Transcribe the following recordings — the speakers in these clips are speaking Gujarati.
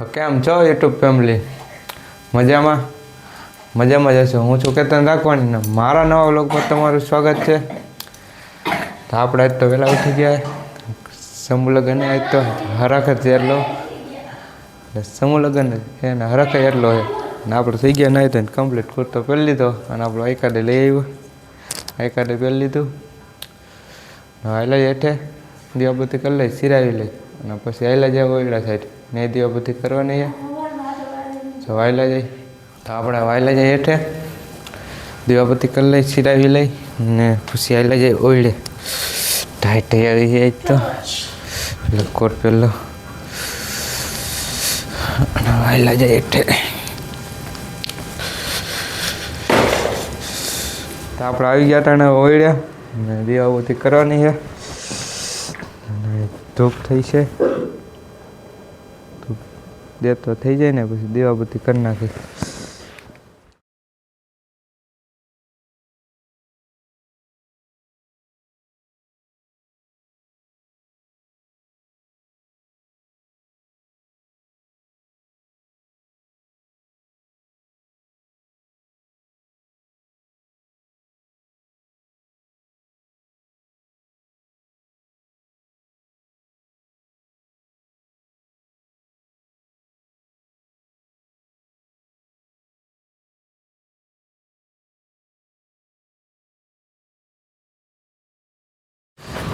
તો કેમ છો, યુટ્યુબ ફેમિલી મજામાં? મજામાં જ હશો. હું છું કેતન રાખવાની ને મારા નવા વ્લોગમાં તમારું સ્વાગત છે. તો આપણે આજ તો વહેલા ઉઠી ગયા. સમૂહ લગ્ન આજ તો હરાખત છે એટલો. એટલે સમૂહ લગ્ન એને ને એટલો છે. ને આપણે થઈ ગયા નહીં તો કમ્પ્લીટ કુર્તો પહેરી લીધો અને આપણો આઈકાર્ડે લઈ આવ્યો. આઈકાર્ડે પહેરી લીધું. હાઈલા હેઠે દીવાબત્તી કરી લઈ સિરાવી લઈ. અને પછી હાઈલા જાય ઓયડા સાઈડ. એ દીવાબત્તી કરવાની છે. જો વાયલા જાય. તો આપણે વાયલા જાય હેઠે. દીવાબત્તી કરી લઈ સિરાવી લઈ ને પછી હાઈલા જાય ઓયડે. ટાઈ આવી જાય તો. એટલે કોટ અને વાયલા જાય હેઠે. તો આપણે આવી ગયા હતા ઓયડ્યા ને દીવાબત્તી કરવાની છે. ધૂપ થઈ છે. દેતો થઈ જાય ને પછી દીવાબત્તી કરી નાખી.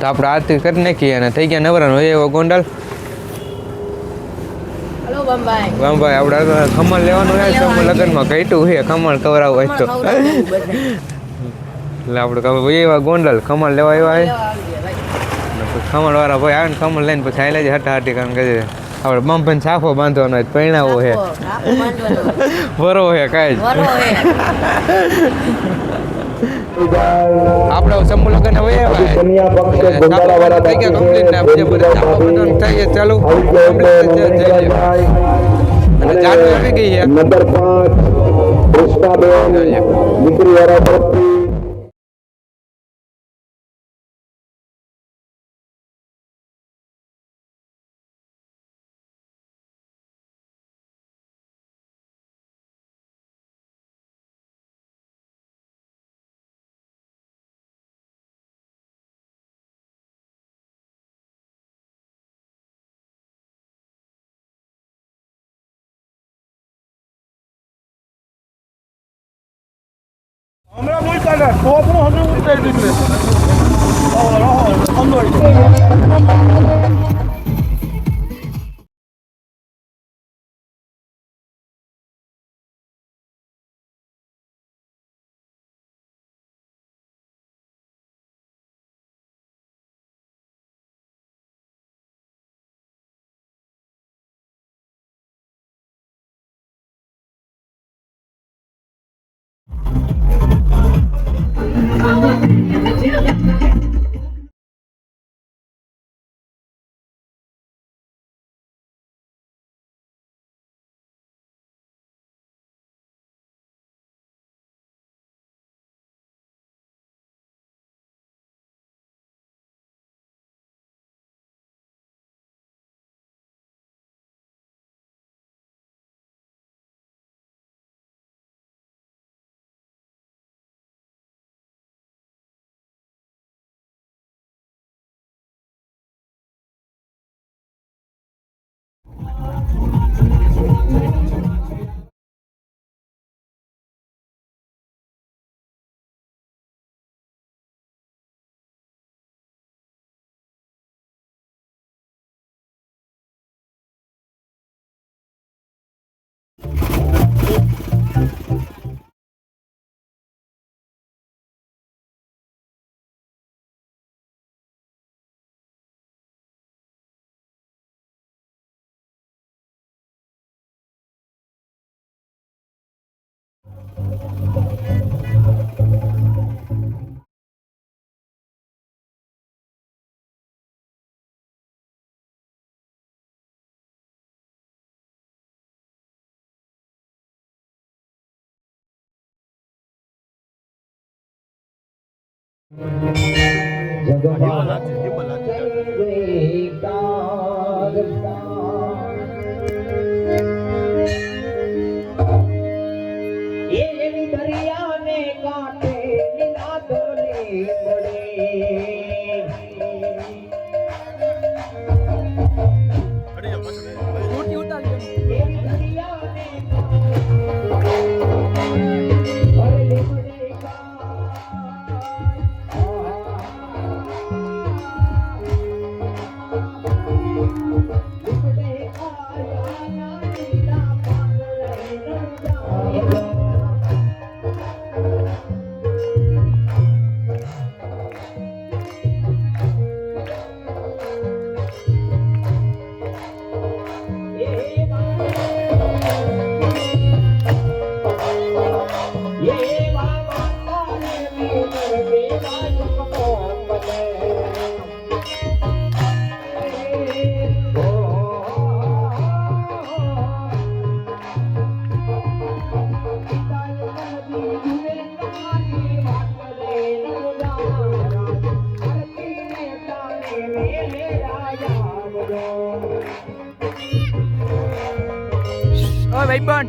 તો આપણે આરતી કરી નાખીએ અને થઈ ગયા નવરાનો એવો ગોંડલ. હલો ભાઈ આપણે ખમણ લેવાનું હોય તો લગ્નમાં કઈટું છે ખમણ કવરાવું હોય તો. એટલે આપણે એવા ગોંડલ ખમણ લેવા એવા ખમણ વાળા ભાઈ. આવે ને ખમણ લઈને પછી આવેલા જ હટા હટી કારણ કે આપણે બંપન સાફો બાંધવાનો હોય પૈણાવો છે. વરો છે કાંઈ જ. આપણે સમૂહ લગ્ન હવે કન્યા થઈ ગયા કમ્પ્લીટ ને બીજા બધા ચાપા બધા થઈ ચાલુ અને ચાલુ આવી ગઈ છે. નંબર પાંચ કૃષ્ણાબેન દીકરી વાળા ടോപ്പിന് ഒന്ന് കഴിച്ചിട്ടില്ലേ ഒന്നും കഴിക്കും Bye. जगबा Tây Bên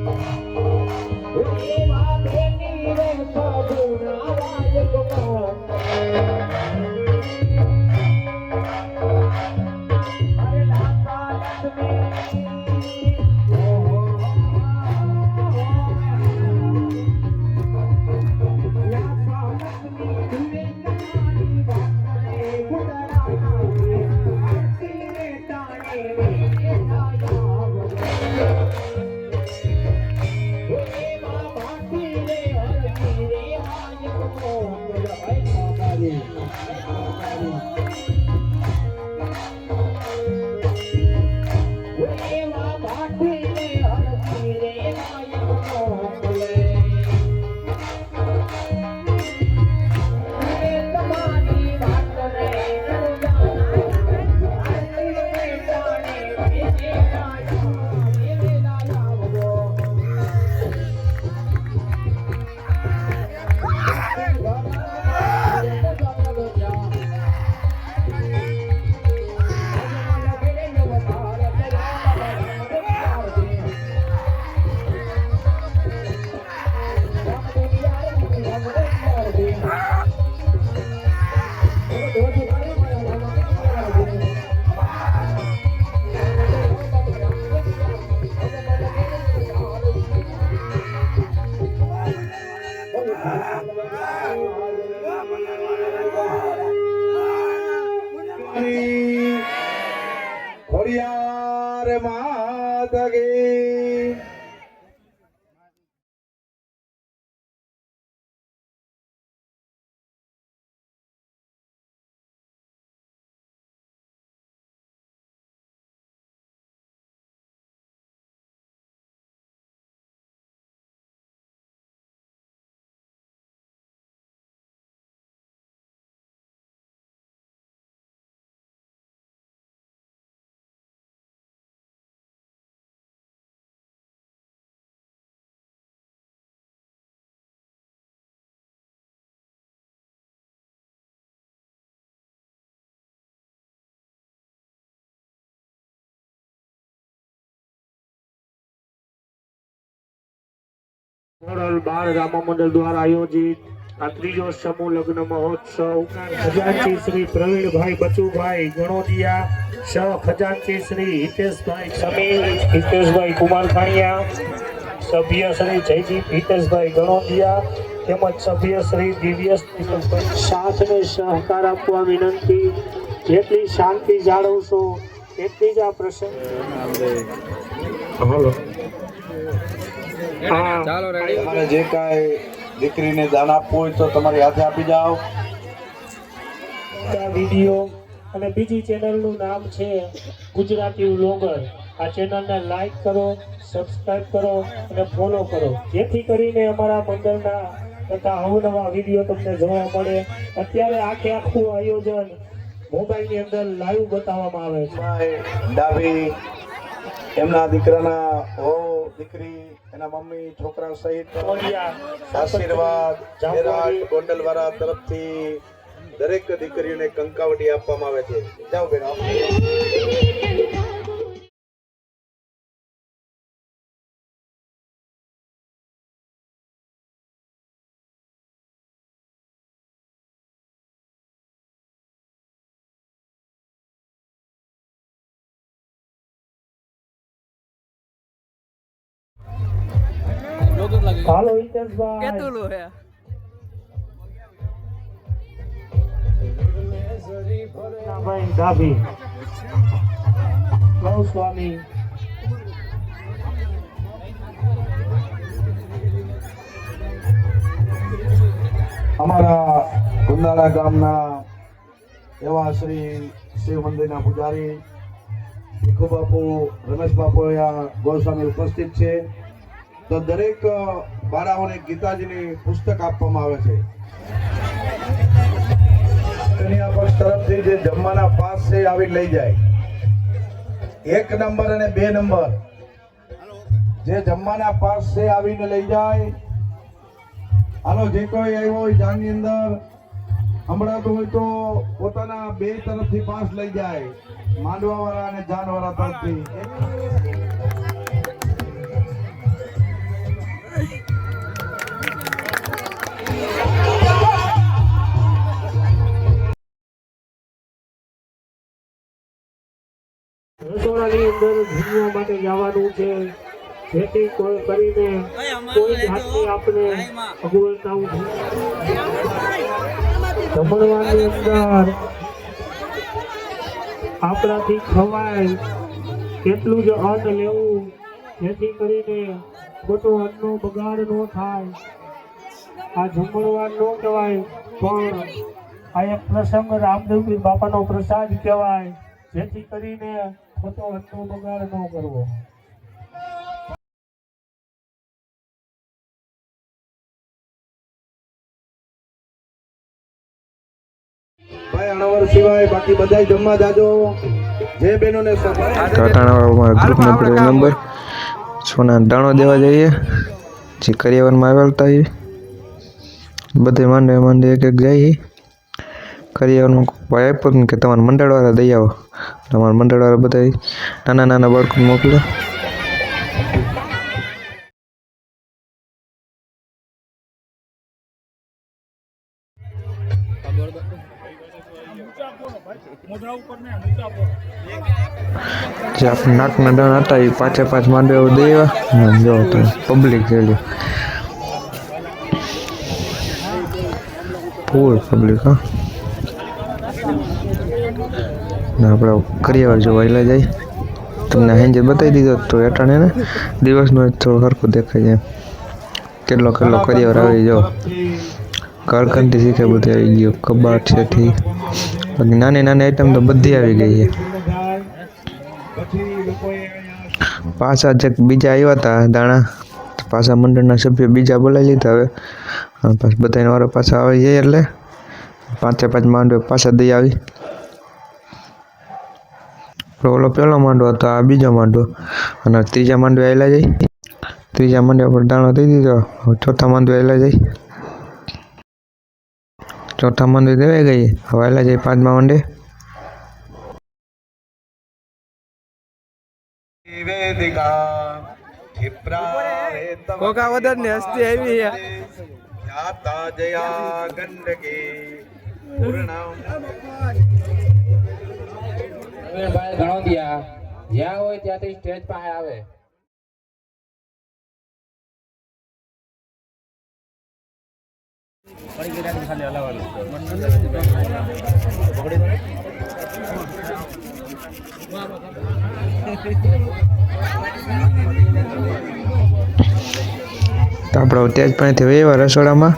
મોડલ બાળ રામા મંડળ દ્વારા આયોજિત આ ત્રીજો સમૂહ લગ્ન મહોત્સવ. ખજાનચી શ્રી પ્રવીણભાઈ બચુભાઈ ગણોદિયા સહ ખજાનચી શ્રી હિતેશભાઈ સમીર હિતેશભાઈ કુમારખાણિયા સભ્ય શ્રી જયદીપ હિતેશભાઈ ગણોદિયા તેમજ સભ્ય શ્રી દિવ્ય સાથને સહકાર આપવા વિનંતી. જેટલી શાંતિ જાળવશો એટલી જ આ પ્રસંગ. હલો. ચાલો રેડી તમારે જે કાંઈ દીકરીને દાન આપવું હોય તો તમારી હાથે આપી જાઓ. આ વીડિયો અને બીજી ચેનલનું નામ છે ગુજરાતી વ્લોગર. આ ચેનલને લાઈક કરો સબસ્ક્રાઇબ કરો અને ફોલો કરો. જેથી કરીને અમારા મંડળના તથા અવનવા વીડિયો તમને જોવા મળે. અત્યારે આખે આખું આયોજન મોબાઈલની અંદર લાઈવ બતાવવામાં આવે છે. ડાભી એમના દીકરાના હો દીકરી, એના મમ્મી છોકરા સહિત આશીર્વાદ વિરાટ ગોંડલવાળા તરફથી દરેક દીકરીઓને કંકાવટી આપવામાં આવે છે. જાઓ બેન લોકો લાગે. હાલો હિતેશભાઈ. કેતું લો હે ભાઈ ડાભી ગૌ સ્વામી. અમારા કુંદાળા ગામના એવા શ્રી શિવ મંદિરના પૂજારી ભીખુ બાપુ રમેશ બાપુ અહીંયા ગોસ્વામી ઉપસ્થિત છે. તો દરેક બાળાઓને ગીતાજીની પુસ્તક આપવામાં આવે છે. કન્યા તરફથી જે જમવાના પાસ છે આવી લઈ જાય. એક નંબર અને બે નંબર. જે જમવાના પાસ છે આવીને લઈ જાય. હાલો, જે કોઈ આવ્યો હોય જાનની અંદર હમણાં તો હોય તો પોતાના બે તરફથી પાસ લઈ જાય. માંડવા વાળા અને જાનવાળા તરફથી. રસોડાની અંદર દુનિયા માટે જવાનું છે. જેથી કોઈ કરીને કોઈ જાતની આપણે અગવડતાઓ જમણવાની અંદર આપણાથી ખવાય કેટલું જ અન્ન લેવું. જેથી કરીને ખોટો અન્નનો બગાડ ન થાય. આ જમણવાર ન કહેવાય પણ આ એક પ્રસંગ રામદેવપીર બાપાનો પ્રસાદ કહેવાય. જેથી કરીને ખોટો હતો બગાડ ન કરવો. ભાઈ અણવર સિવાય બાકી બધા જમવા જાજો. જે બહેનોને સફર ગ્રુપનો પેલો નંબર સોના દાણો દેવા જઈએ. જે કરિયાવરમાં આવેલતા હોય બધે માંડે માંડે એક એક જઈએ કરિયાવરમાં ભાઈ આપ્યો કે તમારે મંડળવાળા દઈ આવો. તમારા મંડળવાળા બધા નાના નાના બાળકો મોકલો. જે નાકના દાણા હતા એ પાંચે પાંચ માંડવે આવ્યા અને પબ્લિક પબ્લિક હા. ને આપણે કરિયાવર જોવા એટલે જાય તમને હેન્જર બતાવી દીધો તો એટાણે ને દિવસનો થોડું સરખું દેખાય જાય કેટલો કેટલો કરિયાવર આવી જાઓ કારખાનથી શીખે બધું આવી ગયું. કબાટ છે થી. બાકી નાની નાની આઈટમ તો બધી આવી ગઈ છે. પછી જે બીજા આવ્યા હતા દાણા પાછા મંડળના સભ્યો બીજા બોલાવી લીધા હવે. પાછા બધાને વારો પાછા આવી જાય એટલે પાંચે પાંચ માંડવે પાછા દઈ આવી. ઓલો પહેલો માંડવો હતો આ બીજો માંડવો અને ત્રીજા માંડવે આવેલા જાય. ત્રીજા માંડવે પર દાણો દઈ દીધો હવે ચોથા માંડવે આવેલા જાય. ચોથા માંડવે દેવાઈ ગઈ હવે આવેલા જાય પાંચમા માંડે કોકા વદરની હસ્તી આવી જયા ગંડકી પૂર્ણમ ભાઈ ઘણો દિયા. જ્યાં હોય ત્યાંથી સ્ટેજ પાસે આવે. તો આપણે વહીવા રસોડામાં.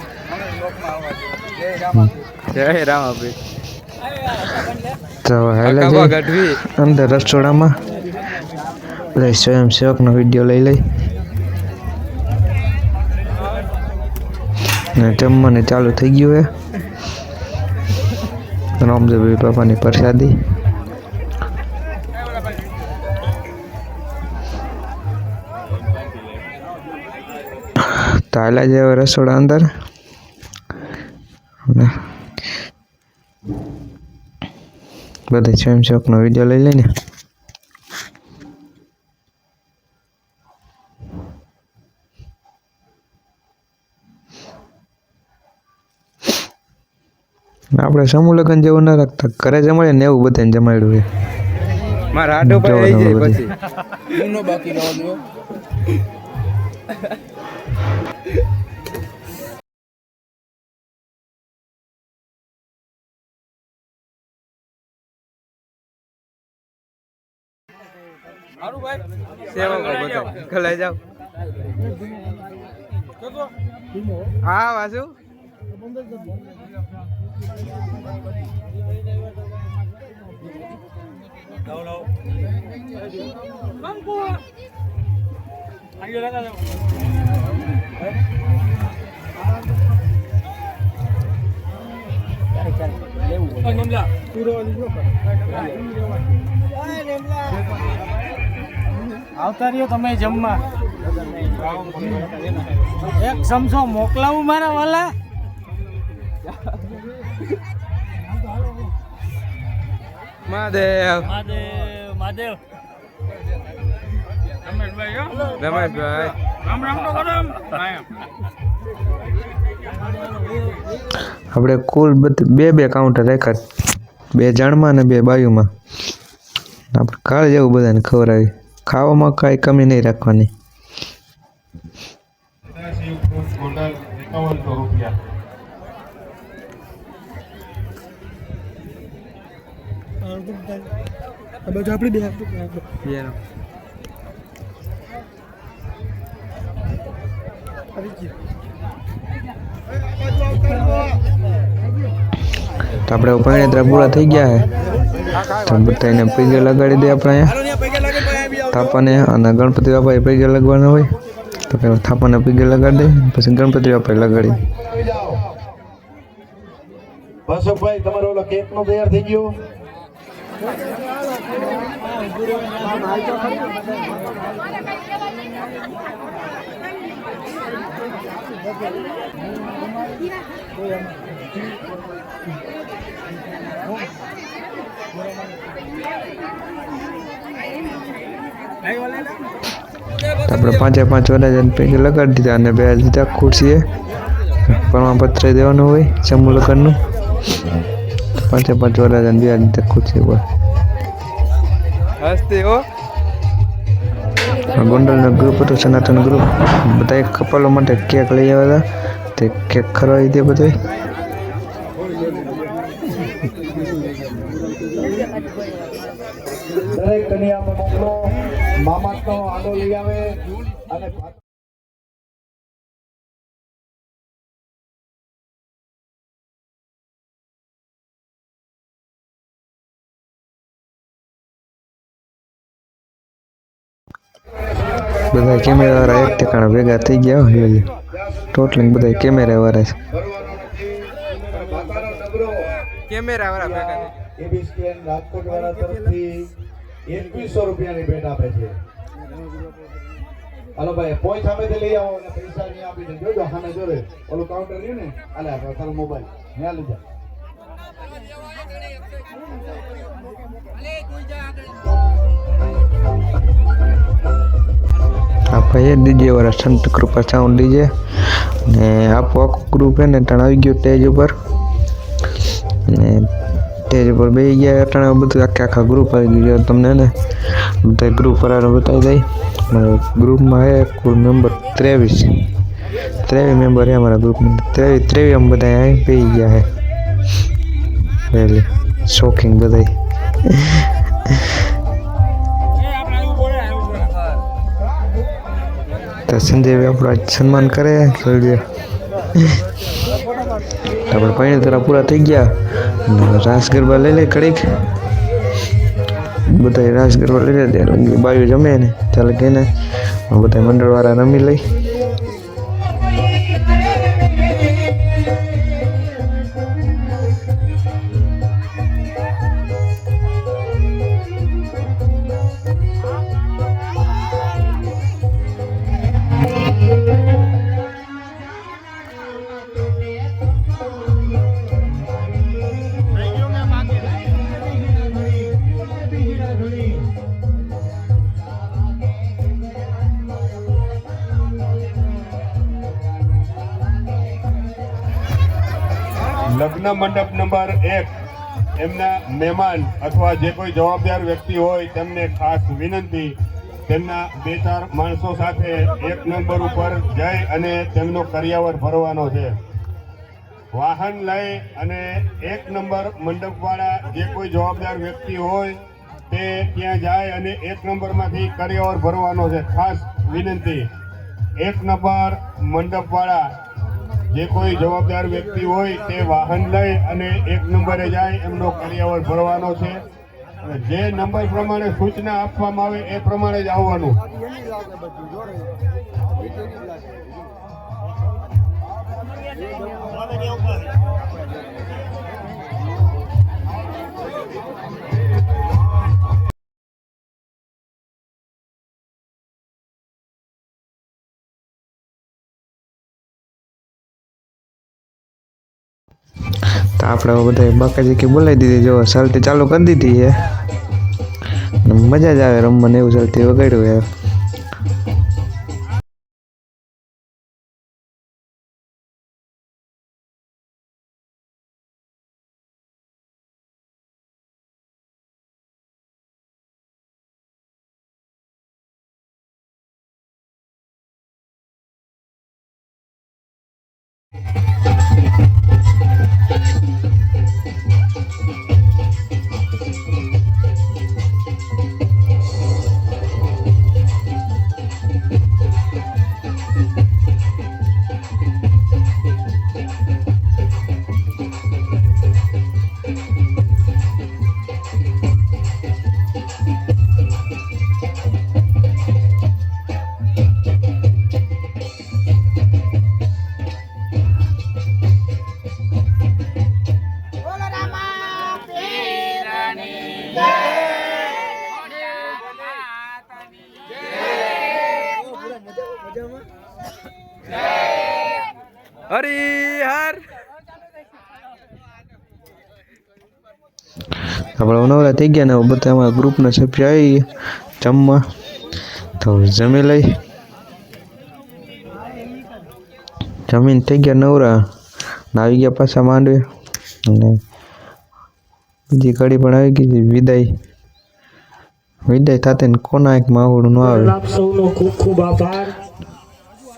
જય રામાભાઈ તો હાલે જઈ અંદર રસોડામાં. લઈ સ્વયંસેવકનો વીડિયો લઈ લઈ. ને જમવાનું ચાલુ થઈ ગયું હે. રામદેવભાઈ બાપાની પ્રસાદી. તો જેવા રસોડા અંદર. બધા સ્વયંસેવકનો વીડિયો લઈ લઈને. આપણે સમૂહ લગ્ન જેવું ના રાખતા. ઘરે જમાડે ને એવું બધાને જમાડ્યું છે. મારા આડો પર આવી જાય પછી. બાકી દો સેવકો બધા. ખલાઈ જાવ હા વાસુ? આવતા રહ્યો તમે જમવા. એક ચમચો મોકલાવું મારા વાલા? મહાદેવ. મહાદેવ મહાદેવ. રમેશભાઈ. આપણે કુલ બધ બે બે કાઉન્ટર રાખ્યા. બે જાણમાં અને બે બાયુમાં. આપણે કાળ જેવું બધાને ખવડાવી ખાવામાં કાંઈ કમી નહીં રાખવાની. તો આપણે પરિણેત્રા પૂરા થઈ ગયા હે તો બધાને પૈગે લગાડી દે આપણે અહીંયા થાપાને અને ગણપતિ બાપાએ પૈગે લગવાના હોય, તો પહેલાં થાપાને પૈગે લગાડી દે, પછી ગણપતિ બાપાએ લગાડી આવી તમારો ઓલો કેક તૈયાર થઈ ગયો. તો આપણે પાંચે પાંચ વરાજાને પૈકી લગાડી દીધા અને બે દીધા ખુરશીએ. પ્રમાણપત્ર દેવાનું હોય સમૂહ લગ્નનું. પાંચે પાંચ વરાજાને બે દીધા ખુરશી પર ગોંડલનો ગ્રુપ હતો સનાતન ગ્રુપ બધા કપલો માટે કેક લઈ આવ્યા હતા. તે કેક ખરવાઈ દે બધા દરેક કન્યામાં મોકલો મામાનો આંડો લઈ આવે અને બધા કેમેરા વાળા એક ઠેકાણે ભેગા થઈ ગયા હોય ટોટલી બધા કેમેરા વાળા છે. કેમેરા વાળા ભેગા થઈ. એબી રાજકોટ વાળા તરફથી. એકવીસો રૂપિયાની ભેટ આપે છે. હાલો ભાઈ પોઈ સામેથી લઈ આવો અને પૈસા નહીં આપી દે જોજો સામે જોડે. ઓલું કાઉન્ટર રહ્યું ને? અલે તારો મોબાઈલ ત્યાં આ ભાઈ ડીજે વાળા સંત કૃપા સાઉન્ડ ડીજે. ને આપો આખું ગ્રુપ હે ને ગયો આવી ગયું સ્ટેજ ઉપર. ને સ્ટેજ ઉપર બે ગયા અટાણે બધું આખે આખા ગ્રુપ આવી ગયું. તમને ને બધા ગ્રુપ વાળાને બતાવી દઈ. ગ્રુપમાં હે કુલ મેમ્બર ત્રેવીસ. ત્રેવીસ મેમ્બર હે અમારા ગ્રુપમાં ત્રેવીસ ત્રેવીસ આમ બધા અહીં પી ગયા હે. એટલે શોખીંગ બધા તો સંજયભાઈ આપણું સન્માન કરે. જોઈ આપણે પાણી તરા પૂરા થઈ ગયા. રાસ ગરબા લઈ લે કડીક બધા રાસ ગરબા લઈ લે ત્યારે બાયું જમે ને. ચાલે કે ને બધા મંડળવાળા રમી લઈ. લગ્ન મંડપ નંબર એક એમના મહેમાન અથવા જે કોઈ જવાબદાર વ્યક્તિ હોય તેમને ખાસ વિનંતી. તેમના બે ચાર માણસો સાથે એક નંબર ઉપર જઈ અને તેમનો કરિયાવર ભરવાનો છે. વાહન લઈ અને એક નંબર મંડપવાળા જે કોઈ જવાબદાર વ્યક્તિ હોય તે ત્યાં જાય અને એક નંબરમાંથી કરિયાવર ભરવાનો છે. ખાસ વિનંતી. એક નંબર મંડપવાળા જે કોઈ જવાબદાર વ્યક્તિ હોય તે વાહન લઈ અને એક નંબરે જાય, એમનો કરિયાવર ભરવાનો છે. જે નંબર પ્રમાણે સૂચના આપવામાં આવે, એ પ્રમાણે જ આવવાનું. તો આપણે બધા બાકાજી કે બોલાવી દીધી. જો સલટી ચાલુ કરી દીધી છે. મજા જ આવે રમવાની, એવું સલટી વગાડ્યું યાર આપણે નવરા થઈ ગયા ને બધા અમારા ગ્રુપના સભ્ય આવી જમવા. તો જમી લઈ. જમીન થઈ ગયા નવરા. આવી ગયા પાછા માંડવે. અને બીજી ઘડી પણ આવી ગઈ છે વિદાય. વિદાય થાતે કોના એક માહોડ ન આવે. આપ ખૂબ આભાર.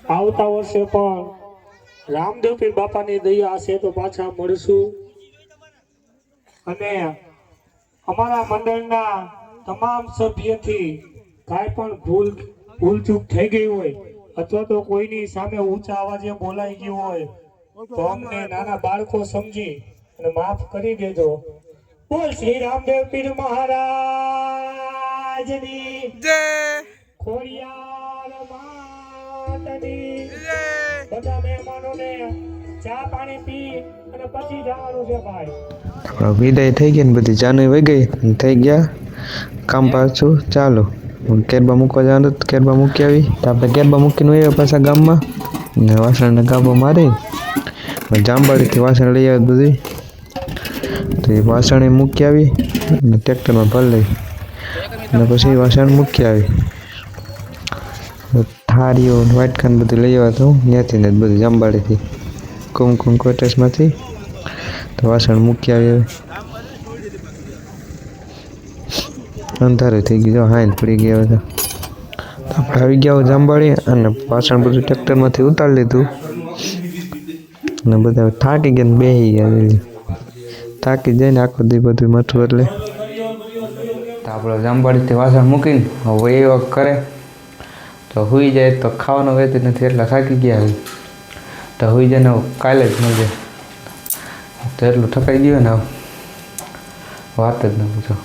આવતા વર્ષે પણ રામદેવ પીર બાપાની દયા હશે તો પાછા મળશું. અને અમારા મંડળના તમામ સભ્યથી કાંઈ પણ ભૂલ ભૂલચૂક થઈ ગઈ હોય અથવા તો કોઈની સામે ઊંચા અવાજે બોલાઈ ગયું હોય તો અમને નાના બાળકો સમજી અને માફ કરી દેજો. બોલ શ્રી રામદેવ પીર મહારાજની. જય. ખોડિયાર માતની. જય. બધા મહેમાનોને ચા પાણી પી અને પછી જવાનું છે ભાઈ. વિદાય થઈ ગઈ ને બધી જાનુ વહી ગઈ થઈ ગયા. કામ પાછું ચાલો. હું કેરબા મૂકવા જવાનું કેરબા મૂકી આવી. તો આપણે કેરબા મૂકીને આવ્યા પાછા ગામમાં. ને વાસણને ગાબો મારી જાંબાડીથી વાસણ લઈ આવ્યા બધી. તો એ વાસણ મૂકી આવી અને ટ્રેક્ટરમાં ભરી લઈ. અને પછી વાસણ મૂકી આવી. થાળીઓ વાટકાને બધું લઈ આવ્યા તો ત્યાંથી ને બધું જાંબાડીથી. કુમકુમ કોટેસમાંથી તો વાસણ મૂકી આવી અંધારું થઈ ગયું. હાઈન પડી ગયા હતા આપણે આવી ગયા જાંબાળી અને વાસણ બધું ટ્રેક્ટરમાંથી ઉતારી લીધું. અને બધા થાકી ગયા બેસી ગયા થાકી જાય ને આખો દી બધું મથું એટલે. તો આપણે જાંબાળીથી વાસણ મૂકીને હવે એ કરે. તો સુઈ જાય તો ખાવાનું વેચી નથી એટલા થાકી ગયા તો હોઈ જાય ને કાલે જ મળજે. તો એટલું થકાઈ ગયું ને વાત જ ન પૂછો.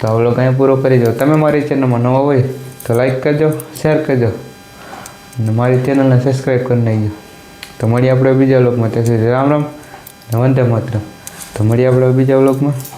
તો હવે લોકો પૂરો કરી દો. તમે મારી ચેનલમાં નવા હોય તો લાઈક કરજો શેર કરજો. અને મારી ચેનલને સબસ્ક્રાઈબ કરી નાખજો. તો મળીએ આપણે બીજા લોકમાં સુધી રામ રામ ને વંદે માત્ર તો મળીએ આપણે બીજા વ્લોગમાં.